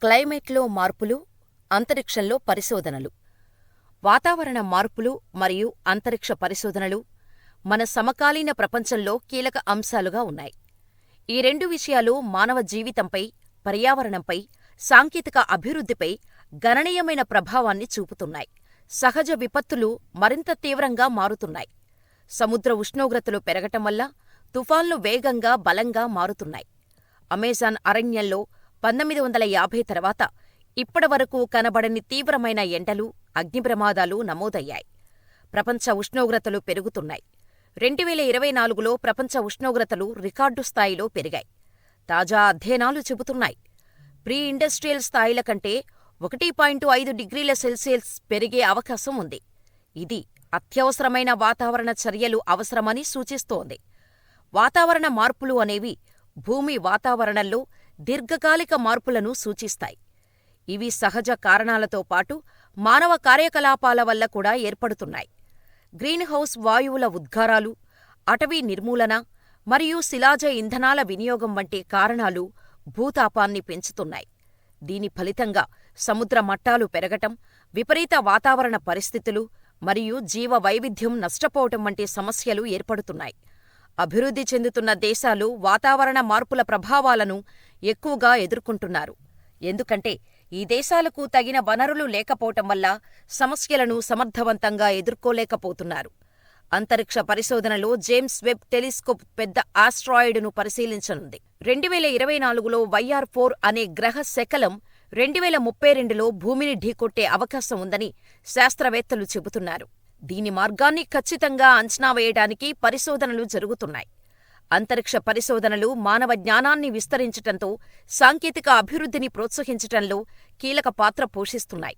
క్లైమేట్లో మార్పులు, అంతరిక్షంలో పరిశోధనలు వాతావరణ మార్పులు మరియు అంతరిక్ష పరిశోధనలు మన సమకాలీన ప్రపంచంలో కీలక అంశాలుగా ఉన్నాయి. ఈ రెండు విషయాలు మానవ జీవితంపై, పర్యావరణంపై, సాంకేతిక అభివృద్ధిపై గణనీయమైన ప్రభావాన్ని చూపుతున్నాయి. సహజ విపత్తులు మరింత తీవ్రంగా మారుతున్నాయి. సముద్ర ఉష్ణోగ్రతలు పెరగటం వల్ల తుఫాన్లు వేగంగా, బలంగా మారుతున్నాయి. అమెజాన్ అరణ్యంలో పంతొమ్మిది వందల యాభై తర్వాత ఇప్పటివరకు కనబడని తీవ్రమైన ఎండలు, అగ్నిప్రమాదాలు నమోదయ్యాయి. ప్రపంచ ఉష్ణోగ్రతలు పెరుగుతున్నాయి. రెండువేల ఇరవై నాలుగులో ప్రపంచ ఉష్ణోగ్రతలు రికార్డు స్థాయిలో పెరిగాయి. తాజా అధ్యయనాలు చెబుతున్నాయి. ప్రీ ఇండస్ట్రియల్ స్థాయిల కంటే ఒకటి పాయింట్ ఐదు డిగ్రీల సెల్సియస్ పెరిగే అవకాశం ఉంది. ఇది అత్యవసరమైన వాతావరణ చర్యలు అవసరమని సూచిస్తోంది. వాతావరణ మార్పులు అనేవి భూమి వాతావరణంలో దీర్ఘకాలిక మార్పులను సూచిస్తాయి. ఇవి సహజ కారణాలతో పాటు మానవ కార్యకలాపాల వల్ల కూడా ఏర్పడుతున్నాయి. గ్రీన్హౌస్ వాయువుల ఉద్గారాలు, అటవీ నిర్మూలన మరియు శిలాజ ఇంధనాల వినియోగం వంటి కారణాలు భూతాపాన్ని పెంచుతున్నాయి. దీని ఫలితంగా సముద్ర మట్టాలు పెరగటం, విపరీత వాతావరణ పరిస్థితులు మరియు జీవ వైవిధ్యం నష్టపోవటం వంటి సమస్యలు ఏర్పడుతున్నాయి. అభివృద్ధి చెందుతున్న దేశాలు వాతావరణ మార్పుల ప్రభావాలను ఎక్కువగా ఎదుర్కొంటున్నారు. ఎందుకంటే ఈ దేశాలకు తగిన వనరులు లేకపోవటం వల్ల సమస్యలను సమర్థవంతంగా ఎదుర్కోలేకపోతున్నారు. అంతరిక్ష పరిశోధనలో జేమ్స్ వెబ్ టెలిస్కోప్ పెద్ద ఆస్ట్రాయిడును పరిశీలించనుంది. రెండువేల ఇరవై నాలుగులో వైఆర్ ఫోర్ అనే గ్రహ శకలం రెండువేల ముప్పై రెండులో భూమిని ఢీకొట్టే అవకాశం ఉందని శాస్త్రవేత్తలు చెబుతున్నారు. దీని మార్గాన్ని ఖచ్చితంగా అంచనా వేయడానికి పరిశోధనలు జరుగుతున్నాయి. అంతరిక్ష పరిశోధనలు మానవ జ్ఞానాన్ని విస్తరించటంతో సాంకేతిక అభివృద్ధిని ప్రోత్సహించటంలో కీలక పాత్ర పోషిస్తున్నాయి.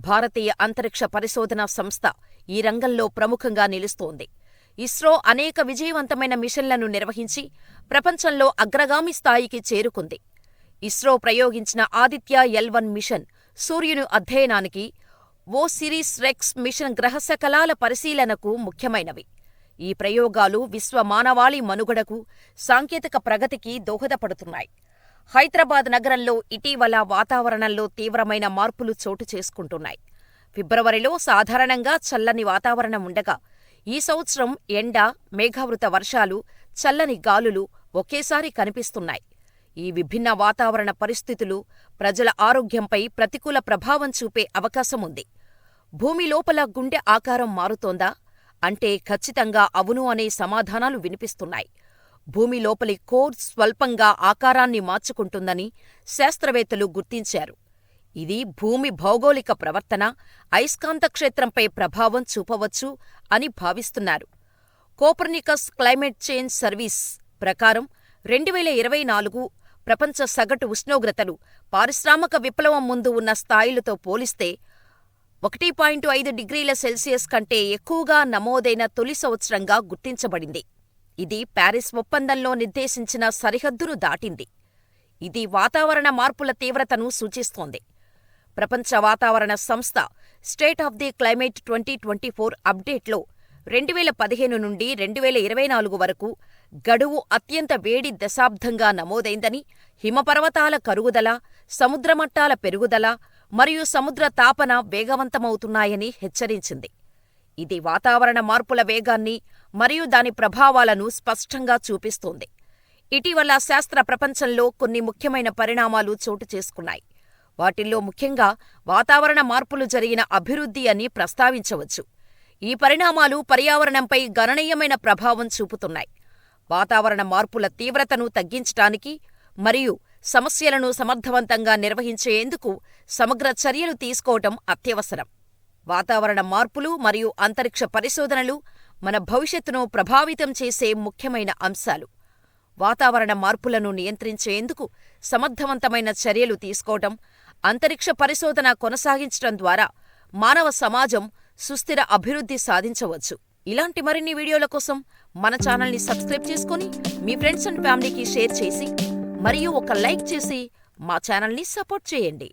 భారతీయ అంతరిక్ష పరిశోధనా సంస్థ ఈ రంగంలో ప్రముఖంగా నిలుస్తోంది. ఇస్రో అనేక విజయవంతమైన మిషన్లను నిర్వహించి ప్రపంచంలో అగ్రగామి స్థాయికి చేరుకుంది. ఇస్రో ప్రయోగించిన ఆదిత్య ఎల్ వన్ మిషన్ సూర్యుని అధ్యయనానికి, ఓ సిరీస్ రెక్స్ మిషన్ గ్రహశకలాల పరిశీలనకు ముఖ్యమైనవి. ఈ ప్రయోగాలు విశ్వ మానవాళి మనుగడకు, సాంకేతిక ప్రగతికి దోహదపడుతున్నాయి. హైదరాబాద్ నగరంలో ఇటీవల వాతావరణంలో తీవ్రమైన మార్పులు చోటు చేసుకుంటున్నాయి. ఫిబ్రవరిలో సాధారణంగా చల్లని వాతావరణం ఉండగా, ఈ సంవత్సరం ఎండ, మేఘావృత వర్షాలు, చల్లని గాలులు ఒకేసారి కనిపిస్తున్నాయి. ఈ విభిన్న వాతావరణ పరిస్థితులు ప్రజల ఆరోగ్యంపై ప్రతికూల ప్రభావం చూపే అవకాశముంది. భూమి లోపల గుండె ఆకారం మారుతోందా? అంటే ఖచ్చితంగా అవును అనే సమాధానాలు వినిపిస్తున్నాయి. భూమి లోపలి కోర్ స్వల్పంగా ఆకారాన్ని మార్చుకుంటుందని శాస్త్రవేత్తలు గుర్తించారు. ఇది భూమి భౌగోళిక ప్రవర్తన, అయస్కాంత క్షేత్రంపై ప్రభావం చూపవచ్చు అని భావిస్తున్నారు. కోపర్నికస్ క్లైమేట్ చేంజ్ సర్వీస్ ప్రకారం రెండువేల ఇరవై నాలుగు ప్రపంచ సగటు ఉష్ణోగ్రతలు పారిశ్రామిక విప్లవం ముందు ఉన్న స్థాయిలతో పోలిస్తే ఒకటి పాయింట్ ఐదు డిగ్రీల సెల్సియస్ కంటే ఎక్కువగా నమోదైన తొలి సంవత్సరంగా గుర్తించబడింది. ఇది ప్యారిస్ ఒప్పందంలో నిర్దేశించిన సరిహద్దును దాటింది. ఇది వాతావరణ మార్పుల తీవ్రతను సూచిస్తోంది. ప్రపంచ వాతావరణ సంస్థ state of the climate twenty twenty four అప్డేట్లో రెండువేల పదిహేను నుండి రెండువేల ఇరవై నాలుగు వరకు గడువు అత్యంత వేడి దశాబ్దంగా నమోదైందని, హిమపర్వతాల కరుగుదల, సముద్రమట్టాల పెరుగుదల మరియు సముద్ర తాపన వేగవంతమవుతున్నాయని హెచ్చరించింది. ఇది వాతావరణ మార్పుల వేగాన్ని మరియు దాని ప్రభావాలను స్పష్టంగా చూపిస్తోంది. ఇటీవల శాస్త్ర ప్రపంచంలో కొన్ని ముఖ్యమైన పరిణామాలు చోటు చేసుకున్నాయి. వాటిల్లో ముఖ్యంగా వాతావరణ మార్పులు జరిగిన అభివృద్ధి అని ప్రస్తావించవచ్చు. ఈ పరిణామాలు పర్యావరణంపై గణనీయమైన ప్రభావం చూపుతున్నాయి. వాతావరణ మార్పుల తీవ్రతను తగ్గించటానికి మరియు సమస్యలను సమర్థవంతంగా నిర్వహించేందుకు సమగ్ర చర్యలు తీసుకోవటం అత్యవసరం. వాతావరణ మార్పులు మరియు అంతరిక్ష పరిశోధనలు మన భవిష్యత్తును ప్రభావితం చేసే ముఖ్యమైన అంశాలు. వాతావరణ మార్పులను నియంత్రించేందుకు సమర్థవంతమైన చర్యలు తీసుకోవటం, అంతరిక్ష పరిశోధన కొనసాగించటం ద్వారా మానవ సమాజం సుస్థిర అభివృద్ధి సాధించవచ్చు. ఇలాంటి మరిన్ని వీడియోల కోసం మన ఛానల్ని సబ్స్క్రైబ్ చేసుకుని మీ ఫ్రెండ్స్ అండ్ ఫ్యామిలీకి షేర్ చేసి మరియు ఒక లైక్ చేసి మా ఛానల్ని సపోర్ట్ చేయండి.